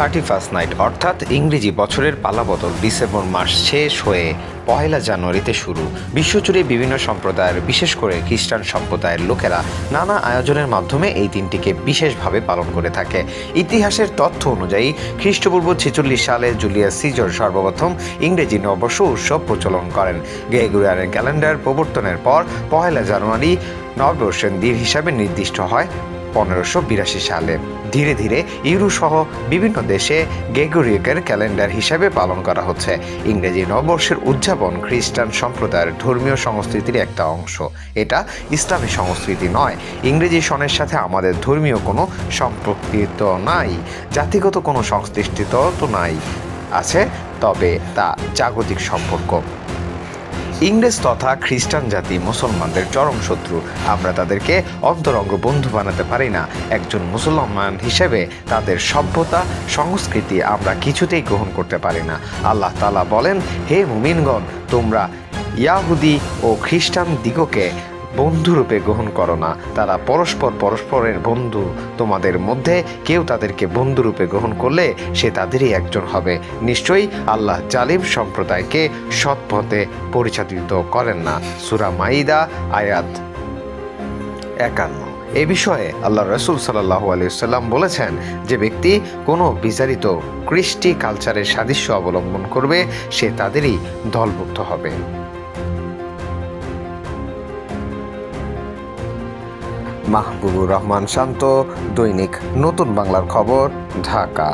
Thirty first night, অর্থাৎ ইংরেজি বছরের পালাবদল ডিসেম্বর মাস শেষ হয়ে পয়লা জানুয়ারিতে শুরু। বিশ্বজুড়ে বিভিন্ন সম্প্রদায়ের, বিশেষ করে খ্রিস্টান সম্প্রদায়ের লোকেরা নানা আয়োজনের মাধ্যমে এই দিনটিকে বিশেষভাবে পালন করে থাকে। ইতিহাসের তথ্য অনুযায়ী, খ্রিস্টপূর্ব ছেচল্লিশ সালে জুলিয়াস সিজর সর্বপ্রথম ইংরেজি নববর্ষ উৎসব প্রচলন করেন। গ্রেগরিয়ানের ক্যালেন্ডার প্রবর্তনের পর পয়লা জানুয়ারি নববর্ষের দিন হিসাবে নির্দিষ্ট হয়। পনেরোশো বিরাশি সালে। ধীরে ধীরে ইউরো সহ বিভিন্ন দেশে গেগরিয়কের ক্যালেন্ডার হিসাবে পালন করা হচ্ছে। ইংরেজি নববর্ষের উদযাপন খ্রিস্টান সম্প্রদায়ের ধর্মীয় সংস্কৃতির একটা অংশ। এটা ইসলামী সংস্কৃতি নয়। ইংরেজি সনের সাথে আমাদের ধর্মীয় কোনো সম্পর্কিত নাই। জাতিগত কোনো সংশ্লিষ্টত তো নাই। আছে, তবে তা জাগতিক সম্পর্ক। ইংরেজ তথা খ্রিস্টান জাতি মুসলমানদের চরম শত্রু। আমরা তাদেরকে অন্তরঙ্গ বন্ধু বানাতে পারি না। একজন মুসলমান হিসেবে তাদের সভ্যতা, সংস্কৃতি আমরা কিছুতেই গ্রহণ করতে পারি না। আল্লাহ তালা বলেন, হে মুমিনগণ, তোমরা ইয়াহুদি ও খ্রিস্টান দিগকে বন্ধুরূপে গ্রহণ করো না। তারা পরস্পর পরস্পরের বন্ধু। তোমাদের মধ্যে কেউ তাদেরকে বন্ধুরূপে গ্রহণ করলে সে তাদেরই একজন হবে। নিশ্চয়ই আল্লাহ জালিম সম্প্রদায়কে সৎপথে পরিচালিত করেন না। সুরা মাইদা আয়াত একান্ন। এ বিষয়ে আল্লাহ রসুল সাল্লাহ আলিয়াল্লাম বলেছেন যে ব্যক্তি কোনো বিচারিত কৃষ্টি কালচারের সাদৃশ্য অবলম্বন করবে, সে তাদেরই দলভুক্ত হবে। মাহবুবুর রহমান শান্ত দৈনিক নতুন বাংলার খবর ঢাকা।